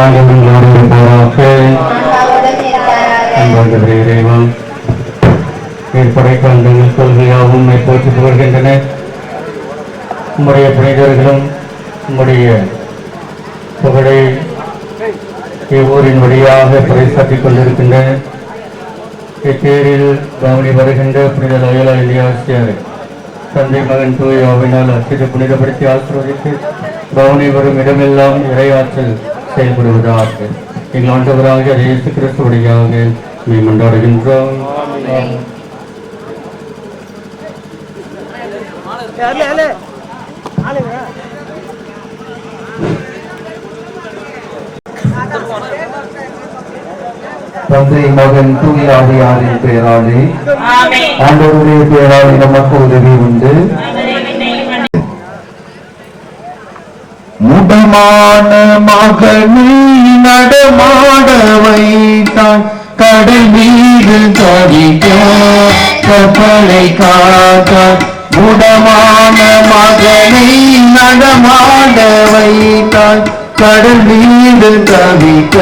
ஆண்டவர்களோடு இருப்பாராக அன்பாண்டவரே இறைவா கொள்கையாகவும் போற்றி புகழ்கின்றன உம்முடைய புனிதர்களும் உம்முடைய புகழை இவ்வூரின் வழியாக பறைசாற்றிக் கொண்டிருக்கின்றன இத்தேரில் கவனி வருகின்ற புனித லயலா இல்லியாசியார் தந்தை மகன் தூய் அவினால் அச்சிட்டு புனிதப்படுத்தி ஆசிர்வதித்து கவனி வரும் இடமெல்லாம் இறையாற்றல் செயல்படுவதாக. எங்கள் ஆண்டவராக இயேசு கிறிஸ்துவடியாக நீ கொண்டாடுகின்றோம் தந்தை மகன் தூய் பெயராலே ஆண்டவருடைய பெயராலே நமக்கு உதவி உண்டு. மான மகனை நடமாட வைத்தான் கடல் மீது தவிக்க கப்பலை காத்தான் முடமான மகனை நடமாட வைத்தான் கடல் மீது தவிக்க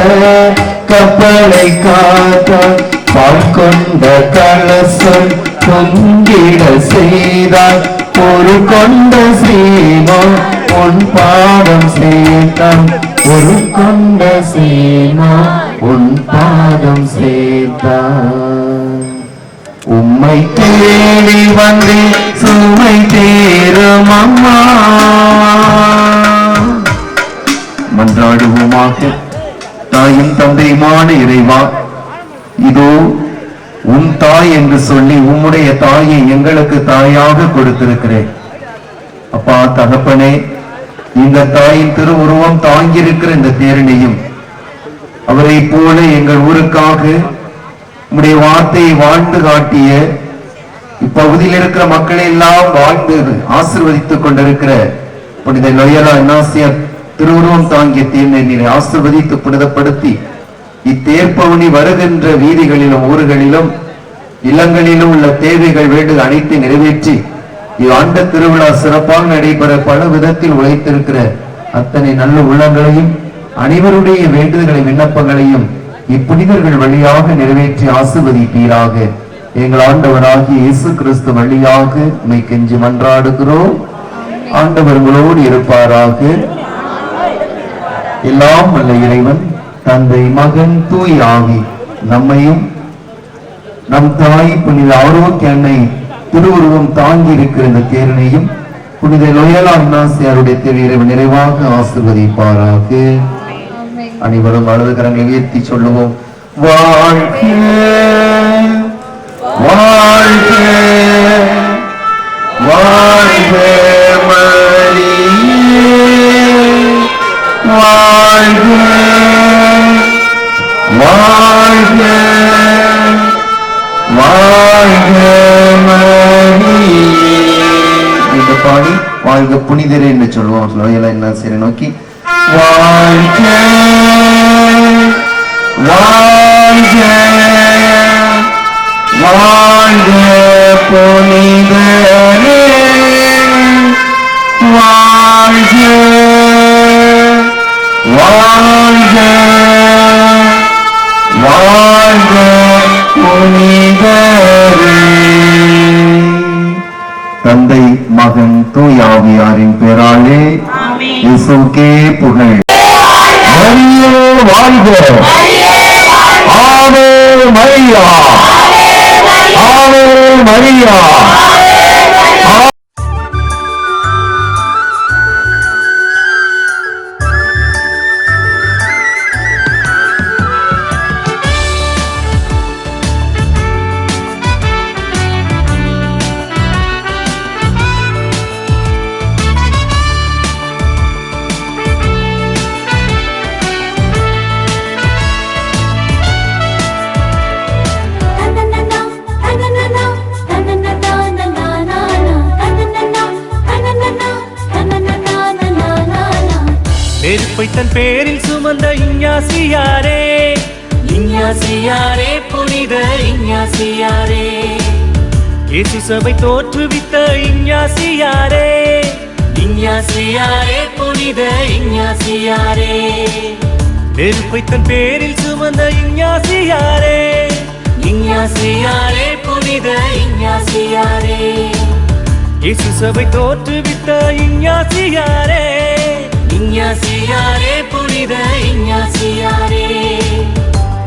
கப்பலை காத்தான் பார்க்கொண்ட கொண்ட கலசம் பொங்கிட செய்தார். ஒரு கொண்ட சீமா உன் பாதம் சேர்த்தம் ஒரு கொண்ட சீமா உன் பாதம் சேர்த்தா உம்மை தேடி வந்து சுமை தேரும் அம்மா. மன்றாடுவோமாக தாயும் தந்தையுமான இறைவா இதோ உன் தாய் என்று சொல்லி உம்முடைய தாயை எங்களுக்கு தாயாக கொடுத்திருக்கிறேன். அப்பா தகப்பனே இந்த தாயின் திருவுருவம் தாங்கியிருக்கிற இந்த தேரணியும் அவரை போல எங்கள் ஊருக்காக உடைய வார்த்தையை வாழ்ந்து காட்டிய இப்பகுதியில் இருக்கிற மக்களை எல்லாம் வாழ்ந்து ஆசிர்வதித்துக் கொண்டிருக்கிற புனித லொயலா இன்னாசியர் திருவுருவம் தாங்கிய தேர்னை ஆசிர்வதித்து புனிதப்படுத்தி இத்தேர்ப்பவனி வருகின்ற வீதிகளிலும் ஊர்களிலும் இல்லங்களிலும் உள்ள தேவைகள் வேண்டு அனைத்து நிறைவேற்றி ஆண்ட திருவிழா சிறப்பாக நடைபெற பல விதத்தில் உழைத்திருக்கிற அத்தனை நல்ல உள்ளங்களையும் அனைவருடைய வேண்டுதல்களை விண்ணப்பங்களையும் இப்புனிதர்கள் வழியாக நிறைவேற்றி ஆசிர்வதிப்பீராக. எங்கள் ஆண்டவராகிய இயேசு கிறிஸ்து வழியாக உம்மை கெஞ்சி மன்றாடுகிறோம். ஆண்டவர்களோடு இருப்பாராக. எல்லாம் வல்ல இறைவன் தந்தை மகன் தூய் ஆவி நம்மையும் நம் தாய் புனித ஆரோக்கிய அன்னை திருவுருவம் தாங்கி இருக்கிற இந்த தேரனையும் புனித லோயலா அண்ணாசியாருடைய திரு இறைவன் நிறைவாக ஆசிர்வதிப்பாராக. அனைவரும் வலது கரங்களை உயர்த்தி சொல்லுவோம். வாழ்க வாழ்க லோயலா நோக்கி வாழ்க வாழ்க வாழ்க புனிதரே வாழ்க வாழ்க வாழ்க புனிதரே தந்தை மகன் தூயாவியாரின் பெயராலே இயேசுக்கே புகழ் மரியே வாழ்க ஆவே மரியா ஆவே தன் பேரில் சுமந்த இஞ்ஞாசியாரே. இஞ்ஞாசியாரே புனித இஞ்ஞாசியாரே. இயேசு சபை தோற்றுவித்த இஞ்ஞாசியாரே. இஞ்ஞாசியாரே புனித இஞ்ஞாசியாரே. நெருப்பை தன் பேரில் சுமந்த இஞ்ஞாசியாரே. இஞ்ஞாசியாரே புனித இஞ்ஞாசியாரே. இயேசு சபை தோற்றுவித்த இஞ்ஞாசியாரே. இஞ்ஞாசியாரே புனித இஞ்ஞாசியாரே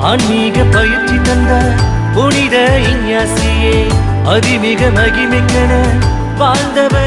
ஆன்மீக பயிற்சி தந்த புனித இஞ்ஞாசியே அதிமிக மகிமிக்கன வாழ்ந்தவர்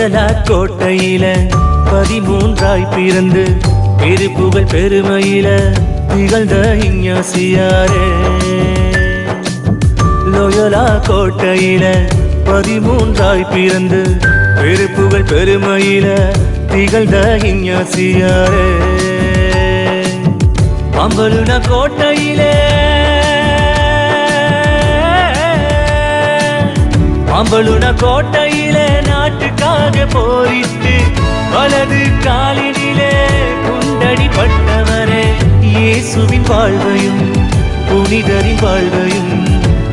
மங்களா கோட்டையில பதிமூன்றாய் பிறந்து பெரு புகழ் பெருமையில திகழ்ந்த இஞ்ஞாசியாரே லோயலா கோட்டையில பதிமூன்றாய் பிறந்து பெரு புகழ் பெருமையில திகழ்ந்த இஞ்ஞாசியாரே அம்பலுன கோட்டையிலே அம்பலுன கோட்டை நாட்டுக்காக போரிட்டு வலது காலினிலே குண்டடி பட்டவரே இயேசுவின் வாழ்வையும் புனிதரின் வாழ்வையும்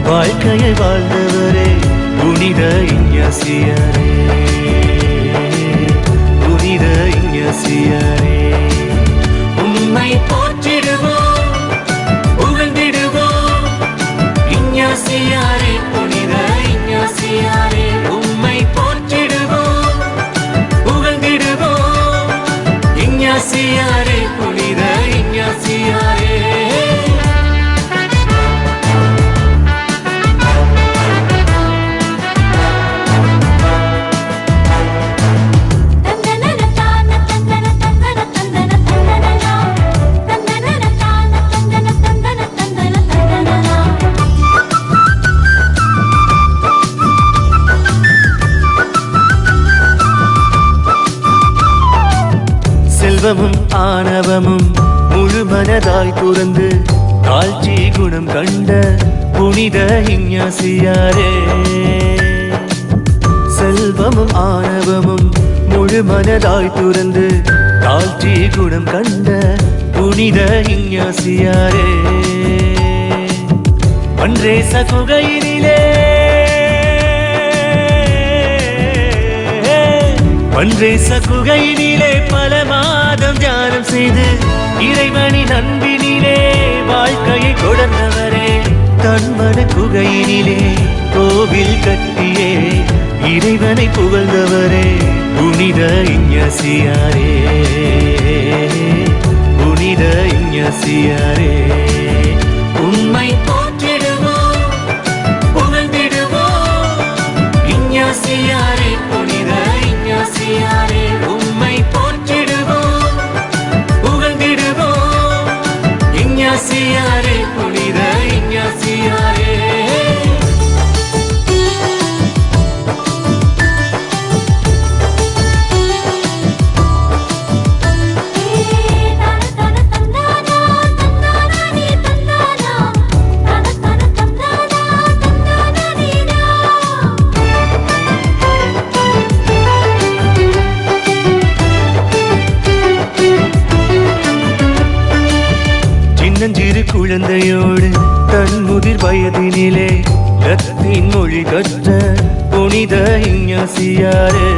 வாழ்க்கையை வாழ்ந்தவரே புனித இஞ்ஞாசியரே ஆணவமும் ஆணவமும் முழு மனதாய் துறந்து தாழ்ச்சி குணம் கண்ட புனித இஞ்ஞாசியாரே செல்வமும் ஆணவமும் முழு மனதாய் துறந்து தாழ்ச்சி குணம் கண்ட புனித இஞ்ஞாசியாரே அன்றே சகுகையினிலே பன்றேச குகையினிலே பல பாதம் தியானம் செய்து இறைவனி அன்பினிலே வாழ்க்கையை தொடர்ந்தவரே தன்மன குகையினிலே கோவில் கட்டியே இறைவனை புகழ்ந்தவரே புனித இஞ்ஞசியாரே புனித இஞ்ஞசியாரே. சின்னஞ்சிறு குழந்தையோடு தன் முதிர் வயதினிலே கத்தின் மொழி கற்ற புனித இஞ்ஞாசியாரே.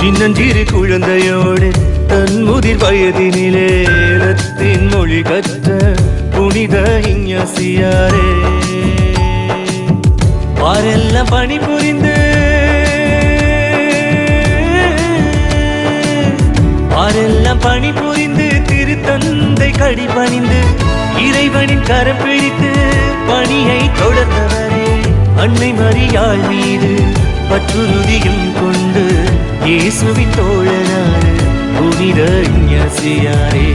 சின்னஞ்சிறு குழந்தையோடு தன் முதிர் வயதினிலே கத்தின் மொழி கற்ற புனித இஞ்ஞாசியாரே. ஆரெல்லாம் பணிபுரிந்து ஆரெல்லாம் பணிபுரிந்து திருத்தந்தை கடி பணிந்து இறைவனின் கரம் பிடித்து பணியை தொடர்ந்தவரே அன்னை மரியாள் மீது பற்றுருதியும் கொண்டு இயேசுவின் தோழனார் புனித இஞ்ஞாசியாரே